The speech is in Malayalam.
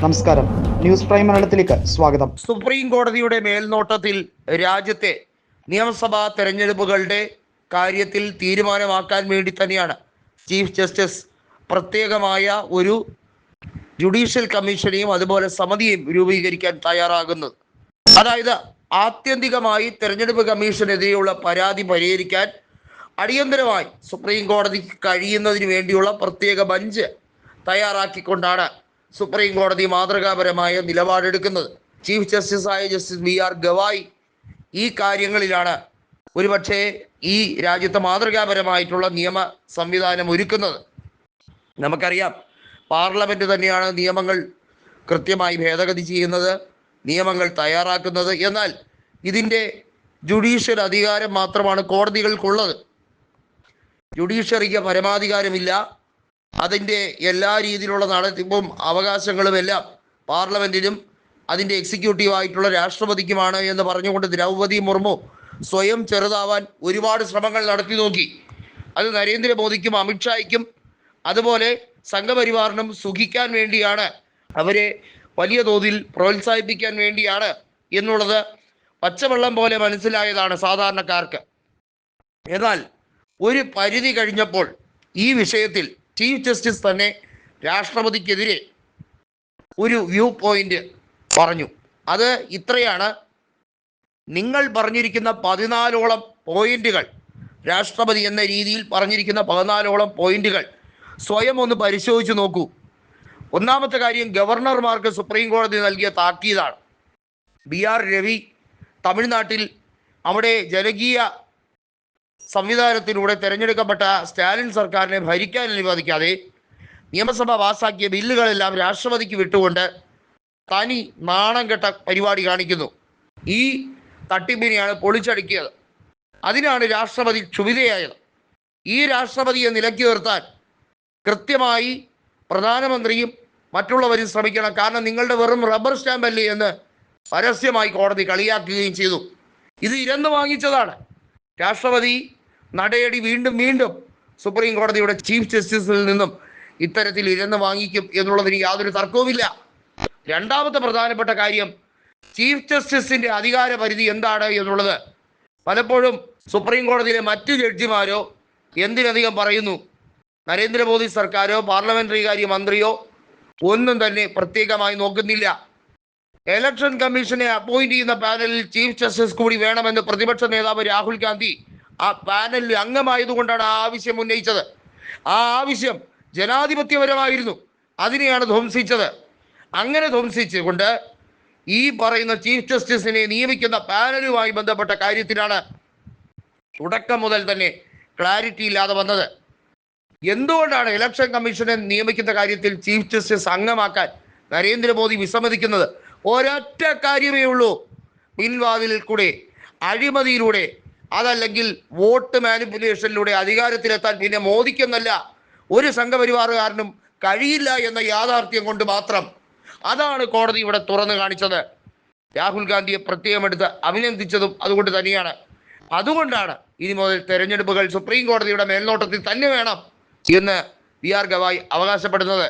നമസ്കാരം. ന്യൂസ് പ്രൈം മലയാളത്തിലേക്ക് സ്വാഗതം. സുപ്രീം കോടതിയുടെ മേൽനോട്ടത്തിൽ രാജ്യത്തെ നിയമസഭാ തെരഞ്ഞെടുപ്പുകളുടെ കാര്യത്തിൽ തീരുമാനമാക്കാൻ വേണ്ടി തന്നെയാണ് ചീഫ് ജസ്റ്റിസ് പ്രത്യേകമായ ഒരു ജുഡീഷ്യൽ കമ്മീഷനെയും അതുപോലെ സമിതിയും രൂപീകരിക്കാൻ തയ്യാറാകുന്നത്. അതായത് ആത്യന്തികമായി തെരഞ്ഞെടുപ്പ് കമ്മീഷനെതിരെയുള്ള പരാതി പരിഹരിക്കാൻ അടിയന്തരമായി സുപ്രീം കോടതിക്ക് കഴിയുന്നതിന് വേണ്ടിയുള്ള പ്രത്യേക ബഞ്ച് തയ്യാറാക്കിക്കൊണ്ടാണ് സുപ്രീം കോടതി മാതൃകാപരമായ നിലപാടെടുക്കുന്നത്. ചീഫ് ജസ്റ്റിസായ ജസ്റ്റിസ് ബി ആർ ഗവായ് ഈ കാര്യങ്ങളിലാണ് ഒരുപക്ഷെ ഈ രാജ്യത്തെ മാതൃകാപരമായിട്ടുള്ള നിയമ സംവിധാനം ഒരുക്കുന്നത്. നമുക്കറിയാം പാർലമെന്റ് തന്നെയാണ് നിയമങ്ങൾ കൃത്യമായി ഭേദഗതി ചെയ്യുന്നത് നിയമങ്ങൾ തയ്യാറാക്കുന്നത്. എന്നാൽ ഇതിന്റെ ജുഡീഷ്യൽ അധികാരം മാത്രമാണ് കോടതികൾക്കുള്ളത്. ജുഡീഷ്യറിക്ക് പരമാധികാരമില്ല. അതിന്റെ എല്ലാ രീതിയിലുള്ള നടത്തിപ്പും അവകാശങ്ങളും എല്ലാം പാർലമെന്റിനും അതിന്റെ എക്സിക്യൂട്ടീവ് ആയിട്ടുള്ള രാഷ്ട്രപതിക്കുമാണ് എന്ന് പറഞ്ഞുകൊണ്ട് ദ്രൗപദി മുർമു സ്വയം ചെറുതാവാൻ ഒരുപാട് ശ്രമങ്ങൾ നടത്തി നോക്കി. അത് നരേന്ദ്രമോദിക്കും അമിത്ഷായ്ക്കും അതുപോലെ സംഘപരിവാറിനും സുഖിക്കാൻ വേണ്ടിയാണ്. അവരെ വലിയ തോതിൽ പ്രോത്സാഹിപ്പിക്കാൻ വേണ്ടിയാണ് എന്നുള്ളത് പച്ചവെള്ളം പോലെ മനസ്സിലായതാണ് സാധാരണക്കാർക്ക്. എന്നാൽ ഒരു പരിധി കഴിഞ്ഞപ്പോൾ ഈ വിഷയത്തിൽ ചീഫ് ജസ്റ്റിസ് തന്നെ രാഷ്ട്രപതിക്കെതിരെ ഒരു വ്യൂ പോയിന്റ് പറഞ്ഞു. അത് ഇത്രയാണ്. നിങ്ങൾ പറഞ്ഞിരിക്കുന്ന പതിനാലോളം പോയിന്റുകൾ രാഷ്ട്രപതി എന്ന രീതിയിൽ പറഞ്ഞിരിക്കുന്ന പതിനാലോളം പോയിന്റുകൾ സ്വയം ഒന്ന് പരിശോധിച്ച് നോക്കൂ. ഒന്നാമത്തെ കാര്യം ഗവർണർമാർക്ക് സുപ്രീം കോടതി നൽകിയ താക്കീതാണ്. ബി ആർ രവി തമിഴ്നാട്ടിൽ അവിടെ ജനകീയ സംവിധാനത്തിലൂടെ തെരഞ്ഞെടുക്കപ്പെട്ട സ്റ്റാലിൻ സർക്കാരിനെ ഭരിക്കാൻ അനുവദിക്കാതെ നിയമസഭ പാസാക്കിയ ബില്ലുകളെല്ലാം രാഷ്ട്രപതിക്ക് വിട്ടുകൊണ്ട് തനി നാണം കെട്ട പരിപാടി കാണിക്കുന്നു. ഈ തട്ടിപ്പിനെയാണ് പൊളിച്ചടുക്കിയത്. അതിനാണ് രാഷ്ട്രപതി ക്ഷുഭിതയായത്. ഈ രാഷ്ട്രപതിയെ നിലയ്ക്ക് നിർത്താൻ കൃത്യമായി പ്രധാനമന്ത്രിയും മറ്റുള്ളവരും ശ്രമിക്കണം. കാരണം നിങ്ങളുടെ വെറും റബ്ബർ സ്റ്റാമ്പ് സ്റ്റാമ്പല്ലേ എന്ന് പരസ്യമായി കോടതി കളിയാക്കുകയും ചെയ്തു. ഇത് ഇരന്ന് വാങ്ങിച്ചതാണ്. രാഷ്ട്രപതി നടയടി വീണ്ടും വീണ്ടും സുപ്രീം കോടതിയുടെ ചീഫ് ജസ്റ്റിസിൽ നിന്നും ഇത്തരത്തിൽ ഇരന്ന് വാങ്ങിക്കും എന്നുള്ളതിന് യാതൊരു തർക്കവുമില്ല. രണ്ടാമത്തെ പ്രധാനപ്പെട്ട കാര്യം ചീഫ് ജസ്റ്റിസിന്റെ അധികാര പരിധി എന്താണ് എന്നുള്ളത്. പലപ്പോഴും സുപ്രീം കോടതിയിലെ മറ്റു ജഡ്ജിമാരോ എന്തിനധികം പറയുന്നു? നരേന്ദ്രമോദി സർക്കാരോ പാർലമെന്ററി കാര്യ മന്ത്രിയോ ഒന്നും തന്നെ പ്രത്യേകമായി നോക്കുന്നില്ല. ഇലക്ഷൻ കമ്മീഷനെ അപ്പോയിന്റ് ചെയ്യുന്ന പാനലിൽ ചീഫ് ജസ്റ്റിസ് കൂടി വേണമെന്ന് പ്രതിപക്ഷ നേതാവ് രാഹുൽ ഗാന്ധി ആ പാനലിൽ അംഗമായതുകൊണ്ടാണ് ആ ആവശ്യം ഉന്നയിച്ചത്. ആ ആവശ്യം ജനാധിപത്യപരമായിരുന്നു. അതിനെയാണ് ധ്വംസിച്ചത്. അങ്ങനെ ധ്വംസിച്ചുകൊണ്ട് ഈ പറയുന്ന ചീഫ് ജസ്റ്റിസിനെ നിയമിക്കുന്ന പാനലുമായി ബന്ധപ്പെട്ട കാര്യത്തിലാണ് തുടക്കം മുതൽ തന്നെ ക്ലാരിറ്റി ഇല്ലാതെ വന്നത്. എന്തുകൊണ്ടാണ് ഇലക്ഷൻ കമ്മീഷനെ നിയമിക്കുന്ന കാര്യത്തിൽ ചീഫ് ജസ്റ്റിസ് അംഗമാക്കാൻ നരേന്ദ്രമോദി വിസമ്മതിക്കുന്നത്? ഒരൊറ്റ കാര്യമേ ഉള്ളൂ. പിൻവാതിലിൽ കൂടെ അഴിമതിയിലൂടെ അതല്ലെങ്കിൽ വോട്ട് മാനിപ്പുലേഷനിലൂടെ അധികാരത്തിലെത്താൻ പിന്നെ മോദിക്കെന്നല്ല ഒരു സംഘപരിവാറുകാരനും കഴിയില്ല എന്ന യാഥാർത്ഥ്യം കൊണ്ട് മാത്രം. അതാണ് കോടതി ഇവിടെ തുറന്നു കാണിച്ചത്. രാഹുൽ ഗാന്ധിയെ പ്രത്യേകം എടുത്ത് അഭിനന്ദിച്ചതും അതുകൊണ്ട് തന്നെയാണ്. അതുകൊണ്ടാണ് ഇനി മുതൽ തെരഞ്ഞെടുപ്പുകൾ സുപ്രീം കോടതിയുടെ മേൽനോട്ടത്തിൽ തന്നെ വേണം എന്ന് വി ആർ ഗവായ് അവകാശപ്പെടുന്നത്.